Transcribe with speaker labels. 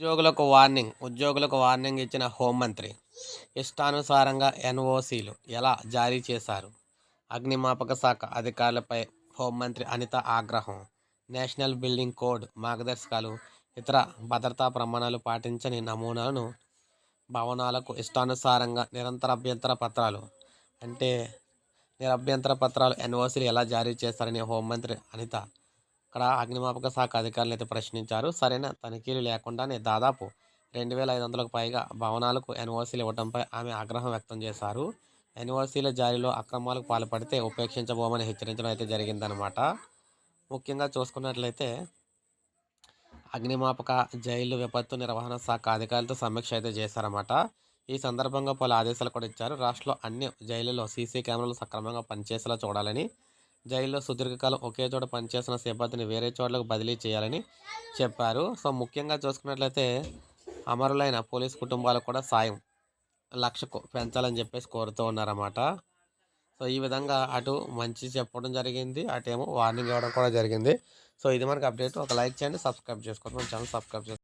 Speaker 1: ఉద్యోగులకు వార్నింగ్ ఉద్యోగులకు వార్నింగ్ ఇచ్చిన హోంమంత్రి ఇష్టానుసారంగా ఎన్ఓసీలు ఎలా జారీ చేశారు? అగ్నిమాపక శాఖ అధికారులపై హోంమంత్రి అనిత ఆగ్రహం నేషనల్ బిల్డింగ్ కోడ్ మార్గదర్శకాలు ఇతర భద్రతా ప్రమాణాలు పాటించని నమూనాలను భవనాలకు ఇష్టానుసారంగా నిరంతర అభ్యంతర పత్రాలు అంటే నిరభ్యంతర పత్రాలు ఎన్ఓసీలు ఎలా జారీ చేస్తారని హోంమంత్రి అనిత అక్కడ అగ్నిమాపక శాఖ అధికారులు అయితే ప్రశ్నించారు. సరైన తనిఖీలు లేకుండానే దాదాపు రెండు వేల ఐదు వందలకు పైగా భవనాలకు ఎన్ఓసీలు ఇవ్వడంపై ఆమె ఆగ్రహం వ్యక్తం చేశారు. ఎన్ఓసీల జారీలో అక్రమాలకు పాల్పడితే ఉపేక్షించబోమని హెచ్చరించడం అయితే జరిగిందనమాట ముఖ్యంగా చూసుకున్నట్లయితే అగ్నిమాపక జైలు విపత్తు నిర్వహణ శాఖ అధికారులతో సమీక్ష అయితే చేశారన్నమాట. ఈ సందర్భంగా పలు ఆదేశాలు కూడా ఇచ్చారు. రాష్ట్రంలో అన్ని జైలులో సీసీ కెమెరాలు సక్రమంగా పనిచేసేలా చూడాలని జైల్లో సుదీర్ఘకాలం ఒకే చోట పనిచేసిన సిబ్బందిని వేరే చోట్లకు బదిలీ చేయాలని చెప్పారు. సో ముఖ్యంగా చూసుకున్నట్లయితే అమరులైన పోలీస్ కుటుంబాలకు కూడా సాయం లక్షకు పెంచాలని చెప్పేసి కోరుతూ ఉన్నారన్నమాట. సో ఈ విధంగా అటు మంచి చెప్పడం జరిగింది అటేమో వార్నింగ్ ఇవ్వడం కూడా జరిగింది. సో ఇది మనకు అప్డేట్. ఒక లైక్ చేయండి సబ్స్క్రైబ్ చేసుకోండి. మన ఛానల్ సబ్స్క్రైబ్ చేసుకోండి.